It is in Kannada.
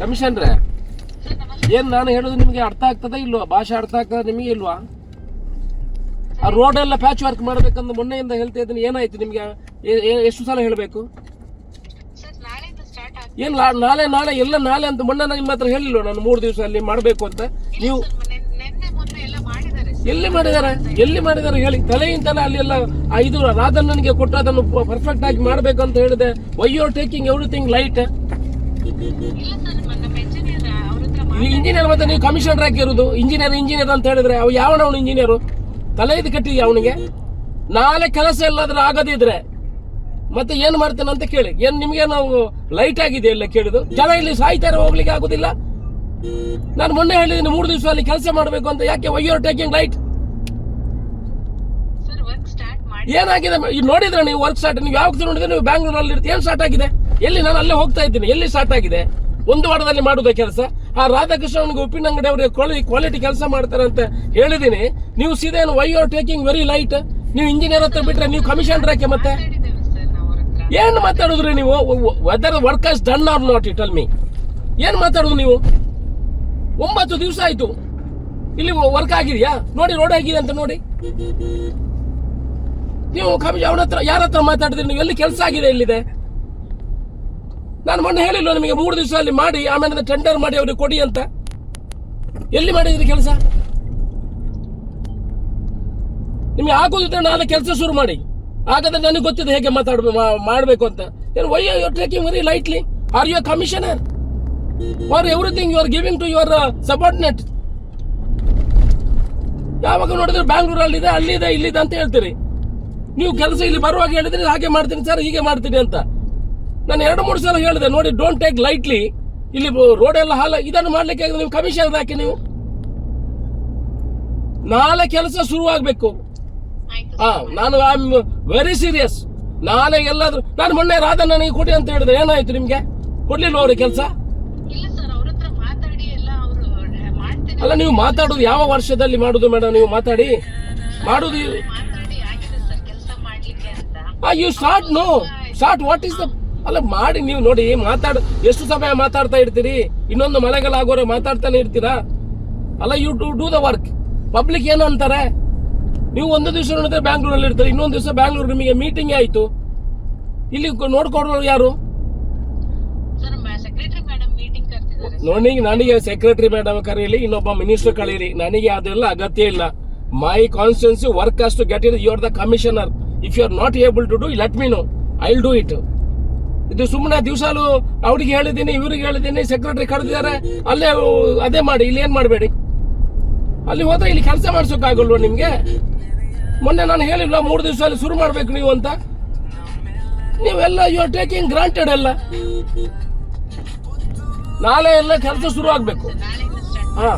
ಕಮಿಷನ್ರೆ ಏನ್ ನಾನು ಹೇಳೋದು ನಿಮಗೆ ಅರ್ಥ ಆಗ್ತದ ಇಲ್ವಾ? ಭಾಷೆ ಅರ್ಥ ಆಗ್ತದ ನಿಮಗೆ ಇಲ್ವಾ? ಆ ರೋಡ್ ಎಲ್ಲ ಪ್ಯಾಚ್ ವರ್ಕ್ ಮಾಡ್ಬೇಕಂದ್ರೆ ಮೊನ್ನೆಯಿಂದ ಹೇಳ್ತಾ ಇದ್ದೀನಿ ಏನಾಯ್ತು ನಿಮ್ಗೆ? ಎಷ್ಟು ಸಲ ಹೇಳಬೇಕು? ಏನ್ ನಾಳೆ ನಾಳೆ ಎಲ್ಲ ನಾಳೆ ಅಂತ ಮೊನ್ನೆ ನಾನು ನಿಮ್ಮ ಹತ್ರ ಹೇಳಿಲ್ವ? ನಾನು ಮೂರು ದಿವಸ ಅಲ್ಲಿ ಮಾಡಬೇಕು ಅಂತ. ನೀವು ಸರ್ ಮೊನ್ನೆ ನಿನ್ನೆ ಮೊನ್ನೆ ಎಲ್ಲ ಮಾಡಿದ್ದಾರೆ? ಎಲ್ಲಿ ಮಾಡಿದ್ದಾರೆ ಹೇಳಿ? ತಲೆಯಿಂದಲೇ ಅಲ್ಲಿ ಎಲ್ಲ ಐದು ಇದು ರಾಧಣ್ಣನಿಗೆ ಕೊಟ್ಟು ಅದನ್ನು ಪರ್ಫೆಕ್ಟ್ ಆಗಿ ಮಾಡಬೇಕು ಅಂತ ಹೇಳಿದೆ. Why you taking everything light engineer ಮತ್ತೆ ನೀವು ಕಮಿಷನರ್ ಹಾಕಿರೋದು ಇಂಜಿನಿಯರ್ ಇಂಜಿನಿಯರ್ ಅಂತ ಹೇಳಿದ್ರೆ ಅವ್ ಯಾವನ ಅವನು ಇಂಜಿನಿಯರು ತಲೆ ಇದು ಕಟ್ಟಿದ್ಯಾ ಅವನಿಗೆ ನಾಳೆ ಕೆಲಸ ಎಲ್ಲಾದ್ರೂ ಆಗದಿದ್ರೆ ಮತ್ತೆ ಏನ್ ಮಾಡ್ತಾನೆ ಅಂತ ಕೇಳಿ. ಏನ್ ನಿಮ್ಗೆ ನಾವು ಲೈಟ್ ಆಗಿದೆ ಎಲ್ಲ ಕೇಳಿದು ಜನ ಇಲ್ಲಿ ಸಾಯ್ತಾರೆ ಹೋಗ್ಲಿಕ್ಕೆ ಆಗುದಿಲ್ಲ. ನಾನು ಮೊನ್ನೆ ಹೇಳಿದ್ದೀನಿ ಮೂರು ದಿವಸ ಅಲ್ಲಿ ಕೆಲಸ ಮಾಡಬೇಕು ಅಂತ. ಯಾಕೆ? ವೈ ಆರ್ ಟೇಕಿಂಗ್ ಲೈಟ್ ಏನಾಗಿದೆ? ನೋಡಿದ್ರೆ ನೀವು ವರ್ಕ್ ಸ್ಟಾರ್ಟ್ ನೀವು ಯಾವಾಗ ನೋಡಿದ್ರೆ ನೀವು ಬ್ಯಾಂಗ್ಳೂರಲ್ಲಿ ಇರ್ತೀವಿ ಏನ್ ಸ್ಟಾರ್ಟ್ ಆಗಿದೆ? ಎಲ್ಲಿ ನಾನು ಅಲ್ಲೇ ಹೋಗ್ತಾ ಇದ್ದೀನಿ. ಎಲ್ಲಿ ಸ್ಟಾರ್ಟ್ ಆಗಿದೆ? ಒಂದು ವಾರದಲ್ಲಿ ಮಾಡುದ ಕೆಲಸ? ಆ ರಾಧಾಕೃಷ್ಣ ಅವನಿಗೆ ಉಪ್ಪಿನಂಗಡಿ ಅವರಿಗೆ ಕ್ವಾಲಿಟಿ ಕೆಲಸ ಮಾಡ್ತಾರೆ ಅಂತ ಹೇಳಿದೀನಿ ನೀವು ಸೀದಾ why are taking very light ನೀವು ಇಂಜಿನಿಯರ್ ಹತ್ರ ಬಿಟ್ರೆ ನೀವು ಕಮಿಷನ್ ಯಾಕೆ ಮತ್ತೆ? ಏನು ಮಾತಾಡಿದ್ರಿ ನೀವು? Whether work has done or not it ಅಲ್ ಮೀ ಏನ್ ಮಾತಾಡುದು ನೀವು? ಒಂಬತ್ತು ದಿವಸ ಆಯ್ತು. ಇಲ್ಲಿ ವರ್ಕ್ ಆಗಿದೆಯಾ? ನೋಡಿ ರೋಡ್ ಆಗಿದೆ ಅಂತ ನೋಡಿ. ನೀವು ಕಮಿಷನ್ ಅವನ ಹತ್ರ ಯಾರ ಹತ್ರ ಮಾತಾಡಿದ್ರಿ? ನೀವು ಎಲ್ಲಿ ಕೆಲಸ ಆಗಿದೆ ಎಲ್ಲಿದೆ? ನಾನು ಮೊನ್ನೆ ಹೇಳಿಲ್ಲ ನಿಮಗೆ, ಮೂರು ದಿವಸ ಅಲ್ಲಿ ಮಾಡಿ, ಆಮೇಲೆ ಟೆಂಡರ್ ಮಾಡಿ ಅವ್ರಿಗೆ ಕೊಡಿ ಅಂತ. ಎಲ್ಲಿ ಮಾಡಿದ್ರಿ ಕೆಲಸ? ನಿಮಗೆ ಆಗೋದಿದ್ರೆ ನಾನು ಕೆಲಸ ಶುರು ಮಾಡಿ. ಹಾಗಾದ್ರೆ ನನಗೆ ಗೊತ್ತಿದೆ ಹೇಗೆ ಮಾತಾಡ್ಬೇಕು ಮಾಡಬೇಕು ಅಂತ. ಏನು why you taking very lightly are you commissioner are everything you are giving to your subordinate ಯಾವಾಗ ನೋಡಿದ್ರೆ ಬ್ಯಾಂಗ್ಳೂರಲ್ಲಿ ಅಲ್ಲಿದೆ ಇಲ್ಲಿದೆ ಅಂತ ಹೇಳ್ತೀರಿ. ನೀವು ಕೆಲಸ ಇಲ್ಲಿ ಬರುವಾಗ ಹೇಳಿದ್ರೆ ಹಾಗೆ ಮಾಡ್ತೀನಿ ಸರ್ ಹೀಗೆ ಮಾಡ್ತೀನಿ ಅಂತ. ನಾನು ಎರಡು ಮೂರು ಸಲ ಹೇಳಿದೆ ನೋಡಿ ಡೋಂಟ್ ಟೇಕ್ ಲೈಟ್ಲಿ ಇಲ್ಲಿ ರೋಡ್ ಎಲ್ಲ ಹಾಲ ಇದನ್ನು ಮಾಡ್ಲಿಕ್ಕೆ ನೀವು ಕಮಿಷನ್ ಹಾಕಿ ನೀವು? ನಾಳೆ ಕೆಲಸ ಶುರು ಆಗ್ಬೇಕು. ಹಾ ನಾನು ಐ ಆಮ್ ವೆರಿ ಸೀರಿಯಸ್ ನಾಳೆ ಎಲ್ಲಾದ್ರೂ ನಾನು ಮೊನ್ನೆ ರಾಧಣ್ಣನಿಗೆ ಕೊಡಿ ಅಂತ ಹೇಳಿದ್ರೆ ಏನಾಯ್ತು ನಿಮ್ಗೆ? ಕೊಡ್ಲಿಲ್ಲ ಅವ್ರಿಗೆ ಕೆಲಸ ಇಲ್ಲ ಸರ್ ಅವ್ರ ಹತ್ರ ಮಾತಾಡಿ ಎಲ್ಲ ಅವರು ಮಾಡ್ತೇನೆ ಅಲ್ಲ, ನೀವು ಮಾತಾಡೋದು ಯಾವ ವರ್ಷದಲ್ಲಿ ಮಾಡುದು ಮೇಡಮ್? ನೀವು ಮಾತಾಡಿ. ಮಾಡುದು you start no sort what is the ಅಲ್ಲ, ಮಾಡಿ ನೀವು ನೋಡಿ, ಮಾತಾಡ ಎಷ್ಟು ಸಮಯ ಮಾತಾಡ್ತಾ ಇರ್ತೀರಿ? ಇನ್ನೊಂದು ಮಳೆಗಾಲ ಮಾತಾಡ್ತಾನೆ ಇರ್ತೀರಾ? ಅಲ್ಲ you to do the work public ಏನು ಅಂತಾರೆ? ನೀವು ಒಂದು ದಿವಸ ನೋಡಿದ್ರೆ ಬ್ಯಾಂಗ್ಳೂರಲ್ಲಿ ಇರ್ತಾರೆ ಇನ್ನೊಂದು ದಿವಸ ಬ್ಯಾಂಗ್ಳೂರ್ ನಿಮಗೆ ಮೀಟಿಂಗ್ ಆಯಿತು. ಇಲ್ಲಿ ನೋಡ್ಕೊಡೋರು ಯಾರು ಸರ್ ಸೆಕ್ರೆಟರಿ ಮೇಡಮ್ ನೋಡಿ, ನನಗೆ ಸೆಕ್ರೆಟರಿ ಮೇಡಮ್ ಕರೀಲಿ, ಇನ್ನೊಬ್ಬ ಮಿನಿಸ್ಟರ್ ಕಳೀರಿ ನನಗೆ ಅದೆಲ್ಲ ಅಗತ್ಯ ಇಲ್ಲ. ಮೈ ಕಾನ್ಸ್ಟಿಟ್ಯೂನ್ಸಿ ವರ್ಕ್ ಅಷ್ಟು get it you are the commissioner if you are not able to do let me know I will do it ಇದು ಸುಮ್ಮನೆ ದಿವಸಾಲು ಅವ್ರಿಗೆ ಹೇಳಿದ್ದೀನಿ, ಇವ್ರಿಗೆ ಹೇಳಿದ್ದೀನಿ ಸೆಕ್ರೆಟರಿ ಕರೆದಿದ್ದಾರೆ. ಅಲ್ಲೇ ಅದೇ ಮಾಡಿ, ಇಲ್ಲಿ ಏನು ಮಾಡಬೇಡಿ? ಅಲ್ಲಿ ಹೋದ್ರೆ ಇಲ್ಲಿ ಕೆಲಸ ಮಾಡಿಸೋಕ್ಕಾಗಲ್ವ ನಿಮಗೆ? ಮೊನ್ನೆ ನಾನು ಹೇಳಿಲ್ಲ ಮೂರು ದಿವಸ ಅಲ್ಲಿ ಶುರು ಮಾಡ್ಬೇಕು ನೀವು ಅಂತ? ನೀವೆಲ್ಲ ಯು ಆರ್ ಟೇಕಿಂಗ್ ಗ್ರಾಂಟೆಡ್ ಎಲ್ಲ ನಾಳೆ ಎಲ್ಲ ಕೆಲಸ ಶುರು ಆಗ್ಬೇಕು ಹಾ.